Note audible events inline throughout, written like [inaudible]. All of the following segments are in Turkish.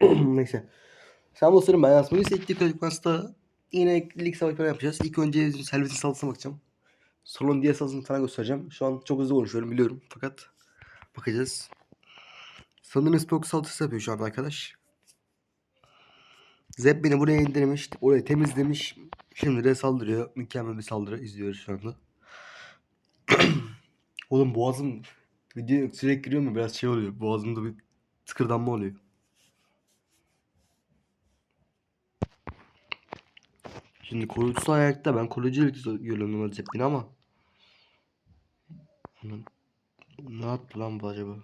[clears throat] Neyse. Sen dostlarım ben Yasmin. İlk Clash Class'ta yine lig savaşı falan yapacağız. İlk önce Selvet'in saldırısına bakacağım. Solon diğer saldırısını sana göstereceğim. Şu an çok hızlı konuşuyorum biliyorum. Fakat bakacağız. Sanırım Spock saldırısı yapıyor şu an arkadaş. Zeb beni buraya indirmiş. Orayı temizlemiş. Şimdi de saldırıyor. Mükemmel bir saldırı izliyoruz şu anda. [clears throat] Oğlum boğazım video sürekli giriyor mu biraz şey oluyor. Boğazımda bir tıkırdanma oluyor. Şimdi koruyucusu ayakta. Ben koruyucu görüyorum normalde Zeppelin ama. Ne yaptı lan bu acaba?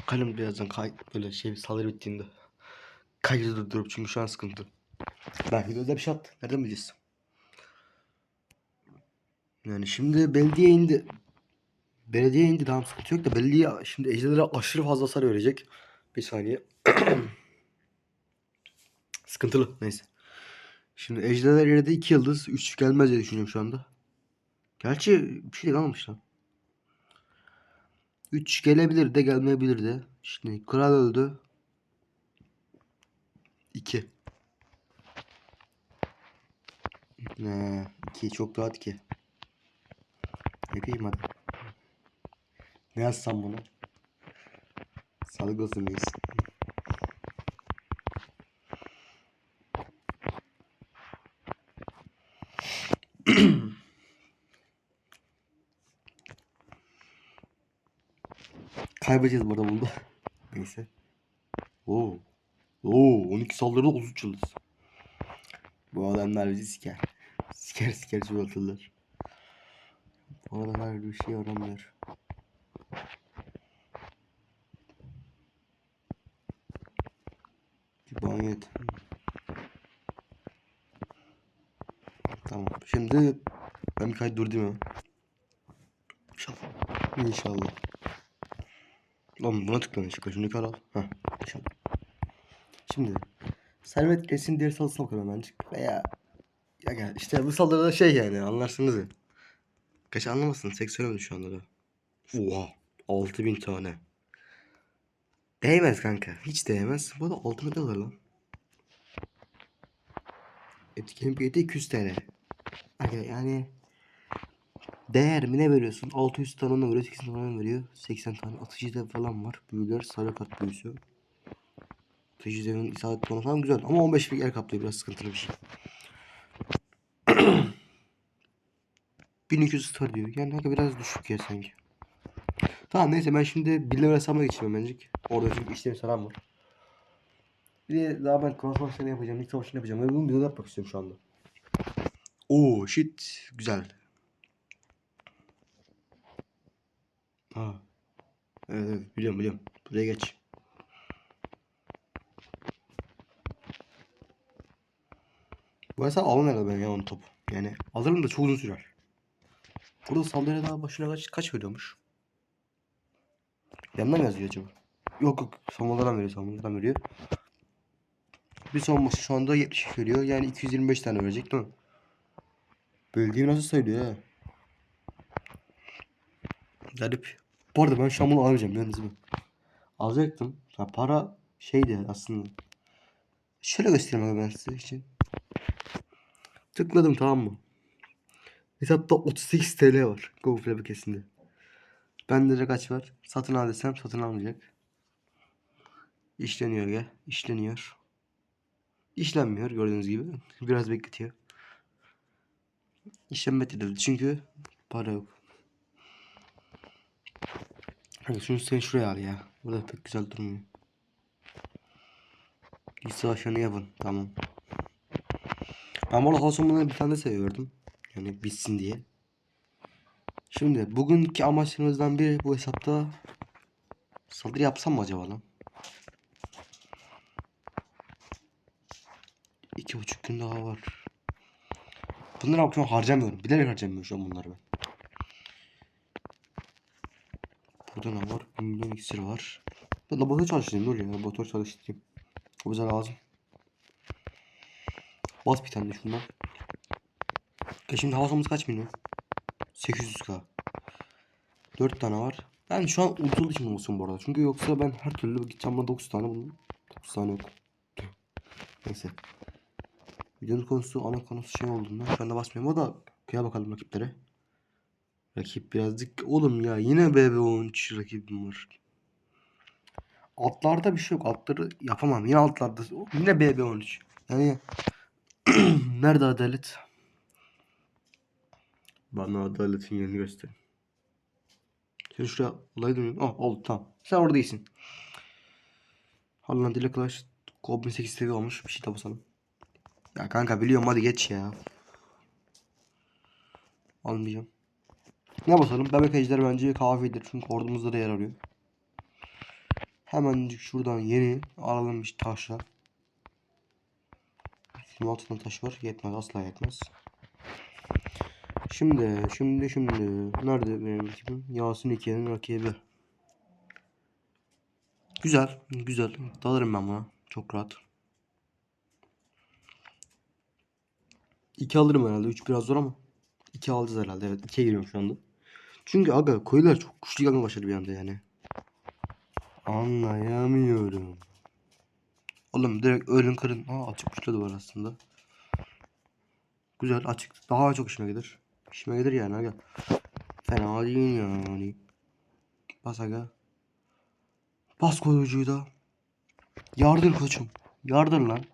Bakalım birazdan kay böyle şey saldırı bittiğinde. Kaydı durdurup çünkü şu an sıkıntı. Belki de özel bir şey attı. Nereden bileceğiz? Yani şimdi belediye indi. Belediye indi tamam sıkıntı yok da belediye şimdi ejderlere aşırı fazla hasar verecek. Bir saniye. [clears throat] Sıkıntılı neyse. Şimdi ejderler yerde 2 yıldız 3 gelmez diye düşünüyorum şu anda. Gerçi bir şey de kalmamış lan. 3 gelebilir de gelmeyebilir de. Şimdi kral öldü. 2. Ne? 2 çok rahat ki. Yapayım hadi. Ne yazsam bunu? Sağlık olsun. Kaybedeceğiz burada bunda. [laughs] Neyse. Oo. Oo 12 saldırıda 33 yıldız. Bu adamlar bizi siker. Siker siker çoğaltırlar. Bu adamlar bir şey aramıyor. Bir banyo et. Tamam. Şimdi ben bir kayıt durdum ya. İnşallah. İnşallah. Oğlum buna. Şunu yukarı al. Heh. Şimdi Servet kesin diğer salısına bakalım hemencik. Veya ya gel işte bu saldırıda şey yani anlarsınız ya. Kaç anlamasın. Tek söylemedim şu anda da. Oha. 6000 tane. Değmez kanka. Hiç değmez. Bu da altına da alır lan. Etkinlik fiyatı 200 TL. Yani değer mi ne veriyorsun? 600 tane ona veriyor, 80 tane veriyor. 80 tane atıcı da falan var. Büyüler sarı kart büyüsü. Atıcı devinin isabet puanı falan güzel. Ama 15 bir yer kaplıyor biraz sıkıntılı bir şey. [clears throat] 1200 star diyor. Yani aga biraz düşük ya sanki. Tamam neyse ben şimdi birleme hesabına geçeyim hemencik. Orada çünkü işlerim falan var. Bir de daha ben klan savaşlarını yapacağım. İlk savaşını yapacağım. Ve bunu bir de yapmak istiyorum şu anda. Oo shit. Güzel. Ha. Evet, evet biliyorum biliyorum. Buraya geç. Bu almam herhalde ben ya onu top. Yani alırım da çok uzun sürer. Burada saldırı daha başına kaç, kaç veriyormuş? Yandan mı yazıyor acaba? Yok yok savunmadan veriyor savunmadan veriyor. Bir savunması şu anda 70 veriyor. Yani 225 tane verecek değil mi? Bölgeyi nasıl söylüyor ha? Garip. Bu arada ben şu an bunu alamayacağım yalnız mı? Alacaktım. Ha, para şeydi aslında. Şöyle göstereyim ben size için. Tıkladım tamam mı? Hesapta 38 TL var. GoPro paketinde. Bende de kaç var? Satın al desem satın almayacak. İşleniyor ya. İşleniyor. İşlenmiyor gördüğünüz gibi. Biraz bekletiyor. İşlem edildi çünkü para yok. Hadi şunu sen şuraya al ya. Burada pek güzel durmuyor. İç savaşlarını yapın. Tamam. Ben bu arada bir tane seviyordum. Yani bitsin diye. Şimdi bugünkü amaçlarımızdan biri bu hesapta saldırı yapsam mı acaba lan? İki buçuk gün daha var. Bunları akşam harcamıyorum. Bilerek harcamıyorum şu an bunları ben. Burada ne var? 1 milyon iksir var. Ben laboratuvar çalıştırayım dur ya. Laboratuvar çalıştırayım. O bize lazım. Bas bir tane şundan. E şimdi havasımız kaç milyon? 800k. 4 tane var. Ben şu an unutul için olsun bu arada. Çünkü yoksa ben her türlü gideceğim bana 9 tane bunun. 9 tane yok. Neyse. Videonun konusu ana konusu şey olduğundan ben de basmıyorum. O da kıya bakalım rakiplere. Rakip birazcık oğlum ya yine BB13 rakibim var. Atlarda bir şey yok. Atları yapamam. Yine altlarda. Yine BB13. Yani [clears throat] nerede adalet? Bana adaletin yerini gösterin. Sen şuraya olay dönüyorsun. Oh oldu tamam. Sen orada iyisin. Haaland ile Clash Goblin 8 seviye olmuş. Bir şey de. Ya kanka biliyorum hadi geç ya. Almayacağım. Ne basalım? Bebek ejder bence kafidir. Çünkü ordumuzda da yer arıyor. Hemencik şuradan yeni alalım bir taşla. Şimdi altından taş var. Yetmez. Asla yetmez. Şimdi, şimdi, şimdi. Nerede benim rakibim? Yasin İkiye'nin rakibi. Güzel, güzel. Dalarım ben buna. Çok rahat. İki alırım herhalde. Üç biraz zor ama. İki alacağız herhalde. Evet, ikiye giriyorum şu anda. Çünkü aga koyular çok güçlü başladı bir anda yani. Anlayamıyorum. Oğlum direkt ölün kırın. Aa açık da var aslında. Güzel açık. Daha çok işime gelir. İşime gelir yani aga. Fena değil yani. Bas aga. Bas koyucuyu da. Yardır koçum. Yardır lan.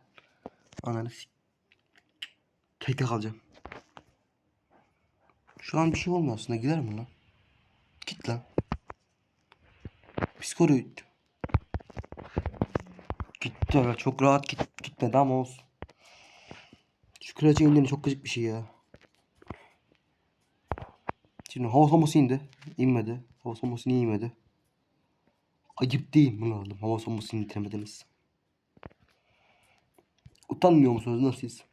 Ananı s- Tek tek alacağım. Şu an bir şey olmuyor aslında. Gider mi lan? Git lan. Psikoloji. Gitti aga. Çok rahat git, gitmedi ama olsun. Şu kraliçe indiğini çok gıcık bir şey ya. Şimdi hava soması indi. İnmedi. Hava soması niye inmedi? Ayıp değil mi lan? Hava somasını indiremediniz. Utanmıyor musunuz? Nasıl siz?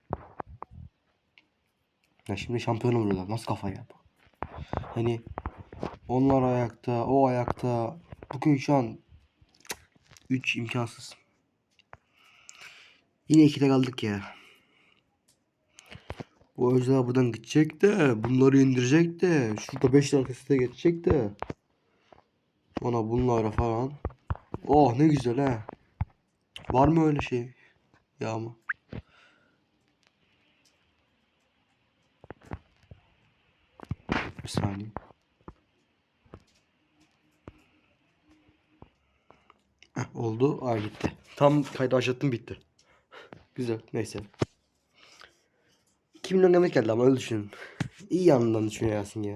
Ya şimdi şampiyon oluyorlar. Nasıl kafa ya? Hani onlar ayakta, o ayakta. Bugün şu an 3 imkansız. Yine ikide kaldık ya. Bu özel buradan gidecek de bunları indirecek de şurada 5 arkası da geçecek de ona bunlara falan. Oh ne güzel ha. Var mı öyle şey? Ya mı? Bir saniye. Oldu. Aa gitti. Tam kaydı başlattım bitti. Güzel. Neyse. 2 milyon emek geldi ama öyle düşünün. İyi yanından düşünüyor Yasin ya.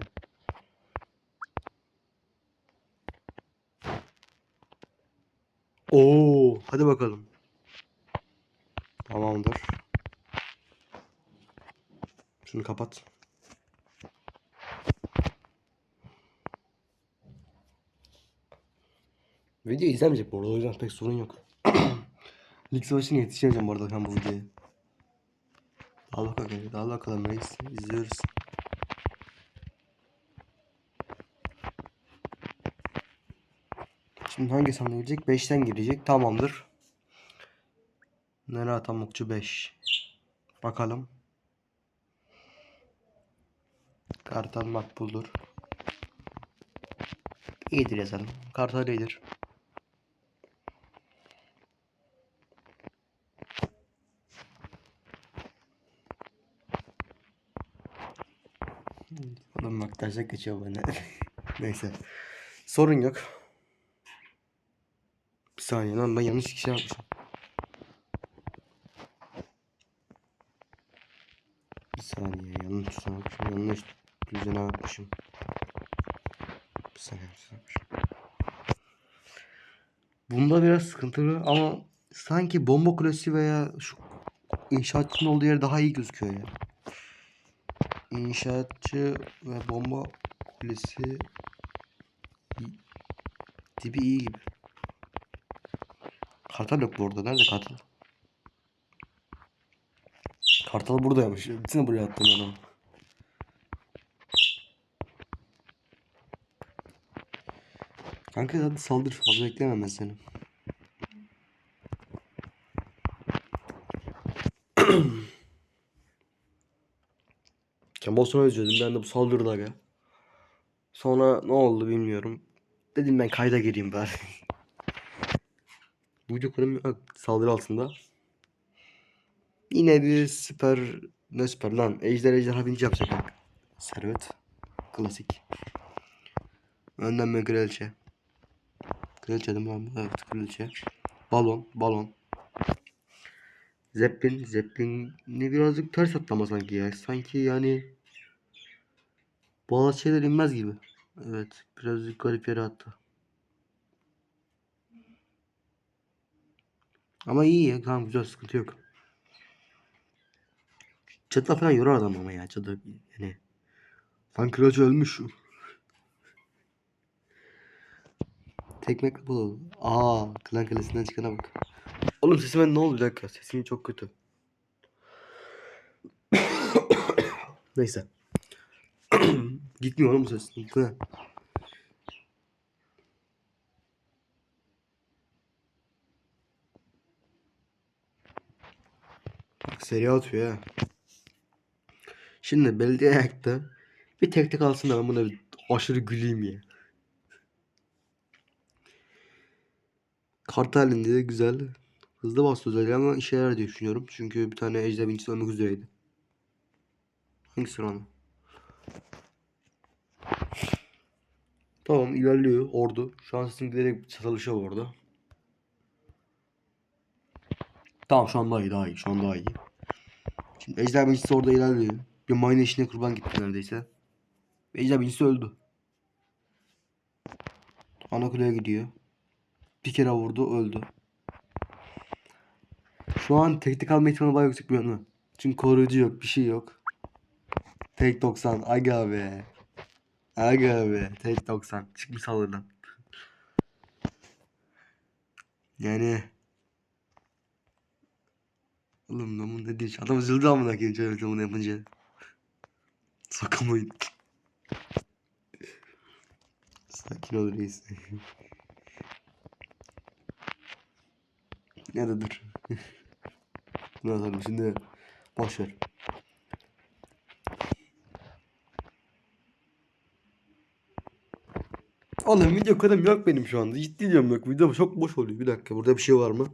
Oo, hadi bakalım. Tamamdır. Şunu kapat. Video izlemeyecek bu arada o yüzden pek sorun yok. [clears throat] Lig savaşına yetişemeyeceğim bu arada ben bu videoya. Al bakalım, al bakalım reis. İzliyoruz. Şimdi hangi sandığa girecek? 5'ten girecek. Tamamdır. Nere atamukçu 5. Bakalım. Kartal makbuldur. İyidir yazalım. Kartal iyidir. Taşak geçiyor bana. [laughs] Neyse. Sorun yok. Bir saniye lan ben yanlış kişi yapmışım. Bir saniye yanlış yapmışım. Yanlış düzene yapmışım. Bir saniye yanlış yapmışım. Bunda biraz sıkıntılı ama sanki bomba kulesi veya şu inşaatçının olduğu yer daha iyi gözüküyor ya. İnşaatçı ve bomba kulesi i- tipi iyi gibi. Kartal yok bu arada. Nerede kartal? Kartal buradaymış. Gitsene buraya attım adamı. Kanka hadi saldır. Fazla beklemem ben seni. Sonra özledim. Ben de bu saldırıda aga. Sonra ne oldu bilmiyorum. Dedim ben kayda gireyim bari. [laughs] Bu video konum saldırı altında. Yine bir süper ne süper lan ejder ejderha binci yapacak. Servet. Klasik. Önden ben kraliçe. Kraliçe değil mi lan kraliçe. Balon. Balon. Zeppelin. Zeppelin'i birazcık ters atlama sanki ya. Sanki yani bazı şeyler inmez gibi. Evet. Birazcık garip yere attı. Ama iyi ya. Tamam güzel sıkıntı yok. Çatla falan yorar adam ama ya. Çatla yani. Lan kraliçe ölmüş. Tekmek bu. Aa, klan kalesinden çıkana bak. Oğlum sesime ne oldu bir dakika? Sesim çok kötü. [coughs] Neyse. Gitmiyor oğlum ses. Seri atıyor ya. Şimdi belediye ayakta bir tek tek alsın ben buna aşırı güleyim ya. Kart halinde de güzel. Hızlı bastı özelliği ama işe yarar diye düşünüyorum. Çünkü bir tane ejder bincisi ölmek üzereydi. Hangisi lan? Tamam ilerliyor ordu. Şu an sesim giderek çatalışıyor bu arada. Tamam şu an daha iyi daha iyi. Şu an daha iyi. Şimdi ejder bincisi orada ilerliyor. Bir mine işine kurban gitti neredeyse. Ejder bincisi öldü. Ana kuleye gidiyor. Bir kere vurdu öldü. Şu an tek tek alma ihtimali bayağı yüksek biliyor musun? Çünkü koruyucu yok bir şey yok. Tek 90 aga be. Aga be tek 90 çıkmış saldırıdan. Yani Oğlum lan bu ne diyor? Adam üzüldü amına koyayım şöyle bunu yapınca. Sokamayın. Sakin ol reis. ya da dur. [laughs] Atalım şimdi. Boş ver. Oğlum video kodum yok benim şu anda. Ciddi diyorum yok. Video çok boş oluyor. Bir dakika burada bir şey var mı?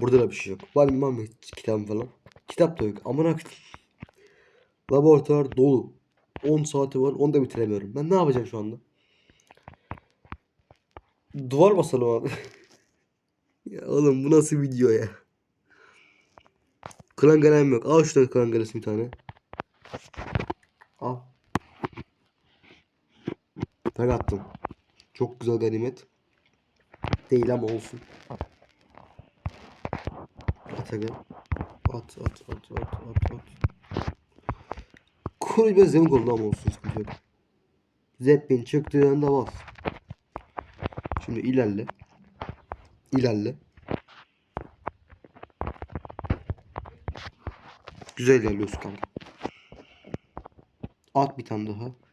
Burada da bir şey yok. Var mı mı kitap falan? Kitap da yok. Amına. Laboratuvar dolu. 10 saati var. Onu da bitiremiyorum. Ben ne yapacağım şu anda? Duvar basalım abi. [laughs] ya oğlum bu nasıl video ya? Klan galem yok. Al şuradan klan galesi bir tane. Al. Tak attım. Çok güzel ganimet. Değil ama olsun. At aga. At at at at at at. Konuyu ben zemin oldu ama olsun sıkıntı yok. Zeppelin çıktığı anda bas. Şimdi ilerle. İlerle. Güzel ilerliyorsun kanka. At bir tane daha.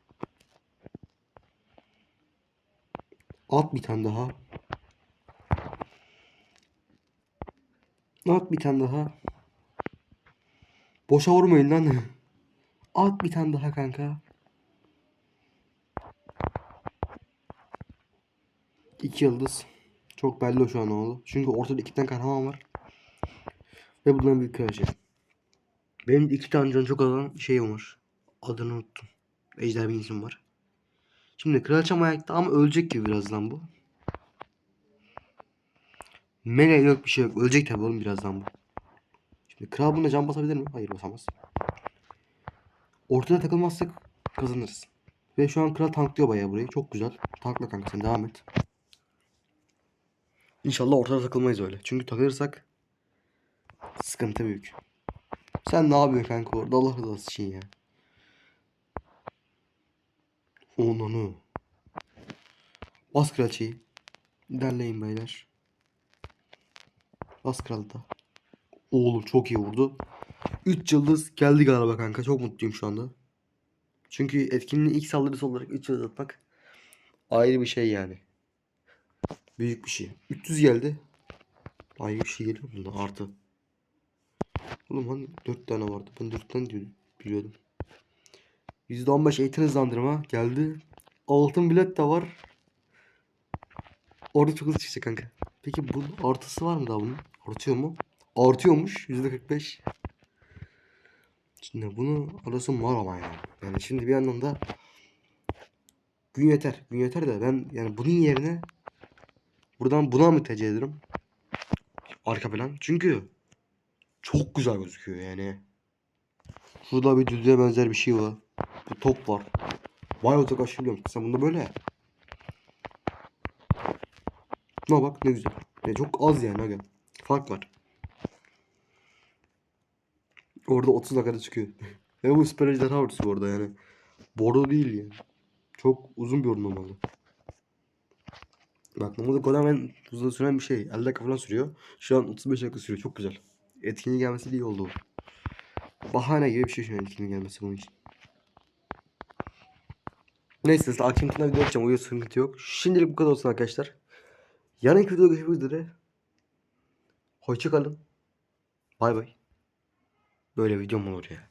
At bir tane daha. At bir tane daha. Boşa vurmayın lan. At bir tane daha kanka. İki yıldız. Çok belli şu an oldu. Çünkü ortada iki tane kahraman var. Ve bunların büyük kraliçe. Benim iki tane can çok olan şeyim var. Adını unuttum. Ejder bir isim var. Şimdi kraliçem ayakta ama ölecek gibi birazdan bu. Mele yok bir şey yok. Ölecek tabi oğlum birazdan bu. Şimdi kral buna can basabilir mi? Hayır basamaz. Ortada takılmazsak kazanırız. Ve şu an kral tanklıyor bayağı burayı. Çok güzel. Tankla kanka sen devam et. İnşallah ortada takılmayız öyle. Çünkü takılırsak sıkıntı büyük. Sen ne yapıyorsun kanka orada Allah rızası için ya. Onunu. Bas kraliçeyi. İlerleyin beyler. Bas kralı da. Oğlum çok iyi vurdu. 3 yıldız geldi galiba kanka. Çok mutluyum şu anda. Çünkü etkinliğin ilk saldırısı olarak 3 yıldız atmak ayrı bir şey yani. Büyük bir şey. 300 geldi. Ayrı bir şey geliyor bunda artı. Oğlum hani 4 tane vardı. Ben 4 tane diyordum, biliyordum. %15 eğitim hızlandırma geldi. Altın bilet de var. Orada çok hızlı çıkacak kanka. Peki bunun artısı var mı daha bunun? Artıyor mu? Artıyormuş. %45. Şimdi bunu alasım var ama yani. Yani şimdi bir yandan da gün yeter. Gün yeter de ben yani bunun yerine buradan buna mı tercih ederim? Arka plan. Çünkü çok güzel gözüküyor yani. Şurada bir düdüğe benzer bir şey var. Bir top var. Vay otak aşırılıyorum. Sen bunda böyle. Buna bak ne güzel. Ya çok az yani aga. Fark var. Orada 30 dakikada çıkıyor. Ve [laughs] bu Super Ejderha ordusu bu arada yani. Bordo değil yani. Çok uzun bir ordu normalde. Bak normalde Golem en uzun süren bir şey. 50 dakika falan sürüyor. Şu an 35 dakika sürüyor. Çok güzel. Etkinliği gelmesi de iyi oldu. Bahane gibi bir şey şu an etkinliği gelmesi bunun için. Neyse akşamkinden video yapacağım. Uyuyor sıkıntı yok. Şimdilik bu kadar olsun arkadaşlar. Yarınki videoda görüşmek üzere. Hoşçakalın. Bay bay. Böyle videom olur ya.